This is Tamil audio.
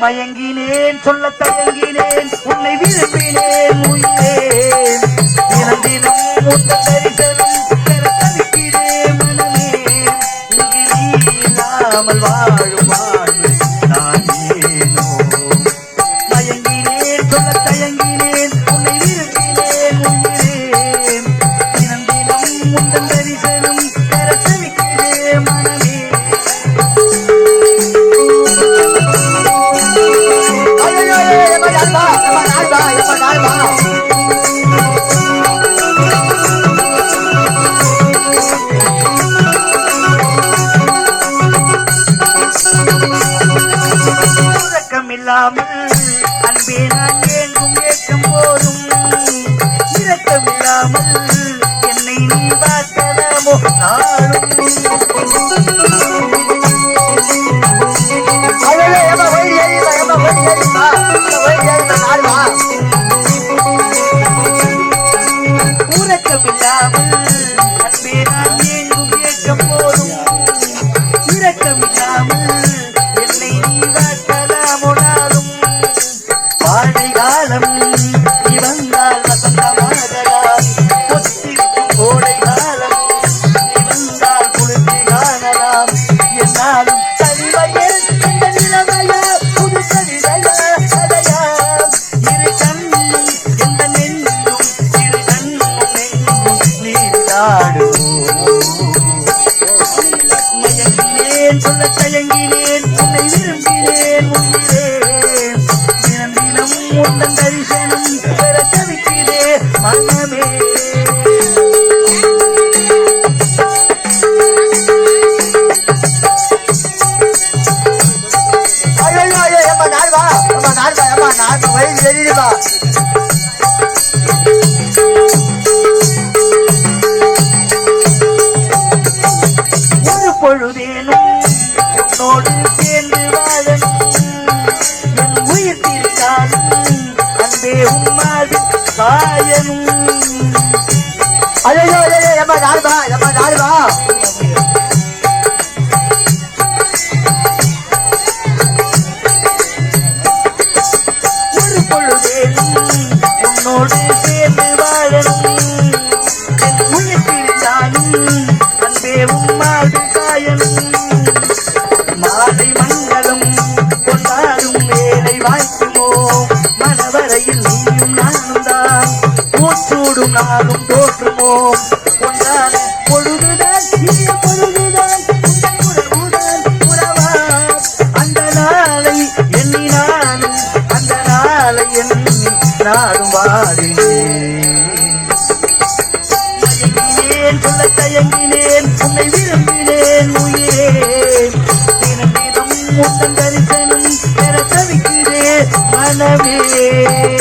மயங்கினேன் சொல்ல தயங்கினேன் உன்னை விரும்பினேன் உயிரேன். தினம் தினம் உந்த தரிசனம் பெற தவிக்கிறேன் மனமே இங்கு நீ இல்லாமல் வாழும். இரக்கமில்லாமல் அன்பே நான் ஏங்கும் ஏக்கம் போதும் இரக்கமில்லாமல் என்னை நீ பார்த்ததாமோ நாளும் மயங்கினேன் சொல்ல தயங்கினேன் உன்னை விரும்பினேன் உயிரே தினம் தரிசனம் பெற தவிக்கிறேன் மனமே. பொழுதேனும் உன்னோடு சேர்ந்து வாழணும் என் உயிர் திருக்காலும் அன்பே உம்மாது சாயனும் ஐயோ, தயங்கினேன் சொல்ல தயங்கினேன். உன்னை விரும்பினேன் உயிரே. தினம் தினம் உந்தன் தரிசனம் பெற தவிக்கிறேன் மனமே.